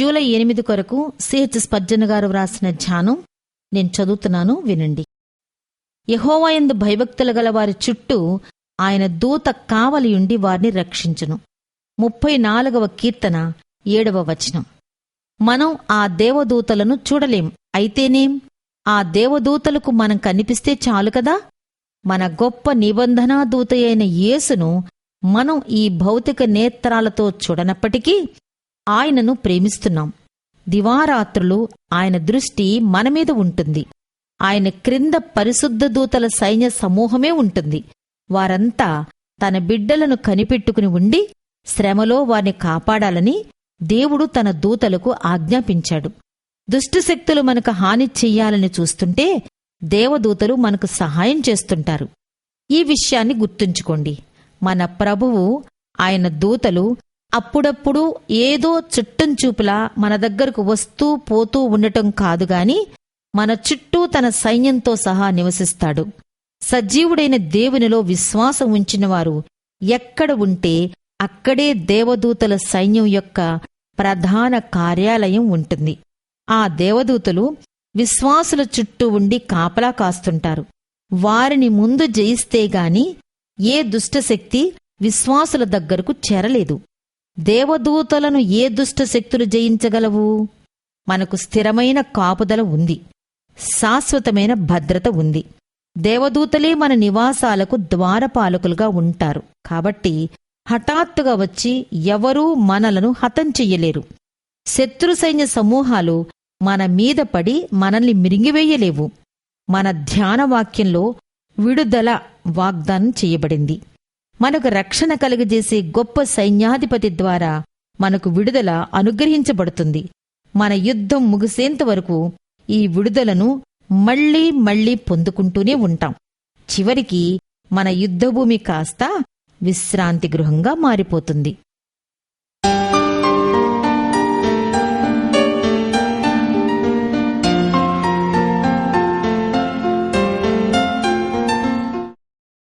July ఎనిమిది కొరకు CH Spurgeon గారు వ్రాసిన ధ్యానం నేను చదువుతున్నాను వినండి. యహోవాయందు భయభక్తులు గల వారి చుట్టూ ఆయన దూత కావలియుండి వారిని రక్షించును. ముప్పై నాలుగవ కీర్తన ఏడవ వచనం. మనం ఆ దేవదూతలను చూడలేం అయితేనేం? ఆ దేవదూతలకు మనం కనిపిస్తే చాలు కదా? మన గొప్ప నిబంధనా దూత అయిన యేసును మనం ఈ భౌతిక నేత్రాలతో చూడనప్పటికీ ఆయనను ప్రేమిస్తున్నాం. దివారాత్రులు ఆయన దృష్టి మన మీద ఉంటుంది. ఆయన క్రింద పరిశుద్ధ దూతల సైన్య సమూహమే ఉంటుంది. వారంతా తన బిడ్డలను కనిపెట్టుకుని ఉండి శ్రమలో వారిని కాపాడాలని దేవుడు తన దూతలకు ఆజ్ఞాపించాడు. దుష్టశక్తులు మనకు హాని చెయ్యాలని చూస్తుంటే దేవదూతలు మనకు సహాయం చేస్తుంటారు. ఈ విషయాన్ని గుర్తుంచుకోండి. మన ప్రభువు ఆయన దూతలు అప్పుడప్పుడు ఏదో చుట్టం చూపులా మన దగ్గరకు వస్తూ పోతూ ఉండటం కాదు గాని మన చుట్టూ తన సైన్యంతో సహా నివసిస్తాడు. సజీవుడైన దేవునిలో విశ్వాసం ఉంచినవారు ఎక్కడ ఉంటే అక్కడే దేవదూతల సైన్యం యొక్క ప్రధాన కార్యాలయం ఉంటుంది. ఆ దేవదూతలు విశ్వాసుల చుట్టూ ఉండి కాపలా కాస్తుంటారు. వారిని ముందు జయిస్తే గాని ఏ దుష్టశక్తి విశ్వాసుల దగ్గరకు చేరలేదు. దేవదూతలను ఏ దుష్టశక్తులు జయించగలవు? మనకు స్థిరమైన కాపుదల ఉంది. శాశ్వతమైన భద్రత ఉంది. దేవదూతలే మన నివాసాలకు ద్వారపాలకులుగా ఉంటారు. కాబట్టి హఠాత్తుగా వచ్చి ఎవరూ మనలను హతం చెయ్యలేరు. శత్రు సైన్య సమూహాలు మన మీద పడి మనల్ని మిరింగివేయలేవు. మన ధ్యానవాక్యంలో విడుదల వాగ్దానం చేయబడింది. మనకు రక్షణ కలుగజేసే గొప్ప సైన్యాధిపతి ద్వారా మనకు విడుదల అనుగ్రహించబడుతుంది. మన యుద్ధం ముగిసేంత వరకు ఈ విడుదలను మళ్ళీ మళ్ళీ పొందుకుంటూనే ఉంటాం. చివరికి మన యుద్ధభూమి కాస్త విశ్రాంతి గృహంగా మారిపోతుంది.